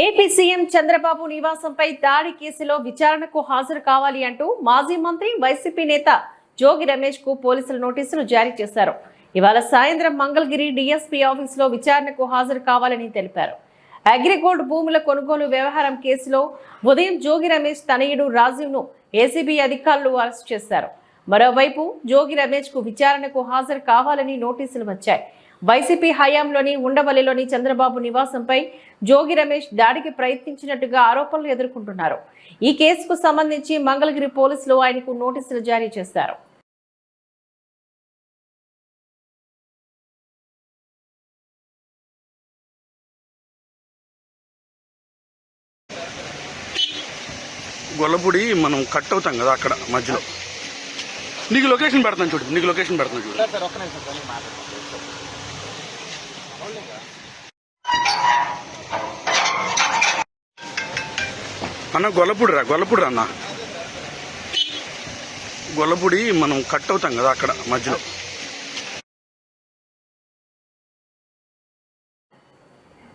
AP CM Chandrababu నివాసంపై దాడి కేసులో విచారణకు హాజరు కావాలి అంటూ మాజీ మంత్రి వైసీపీ నేత జోగి రమేష్కు పోలీసులు నోటీసులు జారీ చేశారు. ఇవాళ సాయంత్రం మంగళగిరి డిఎస్పీ ఆఫీసులో విచారణకు హాజరు కావాలని తెలిపారు. అగ్రిగోల్డ్ భూముల కొనుగోలు వ్యవహారం కేసులో ఉదయం జోగి రమేష్ తనయుడు రాజీవ్ను ఏసీబీ అధికారులు అరెస్ట్ చేశారు. మరోవైపు జోగి రమేష్కు విచారణకు హాజరు కావాలని నోటీసులు వచ్చాయి. వైసీపీ హయాంలోని ఉండవల్లిలోని చంద్రబాబు నివాసంపై జోగి రమేష్ దాడికి ప్రయత్నించినట్టుగా ఆరోపణలు ఎదుర్కొంటున్నారు. ఈ కేసుకు సంబంధించి మంగళగిరి పోలీసులు ఆయనకు నోటీసులు జారీ చేశారు. గొల్లపూడి మనం కట్ అవుతాం కదా అక్కడ మధ్యలో. నీకు లొకేషన్ పెడతాను చూడు నీకు లొకేషన్ పెడతాను చూడు. అన్న గొల్లపూడి రా గొల్లపూడి రా అన్న. గొల్లపూడి మనం కట్ అవుతాం కదా అక్కడ మధ్యలో.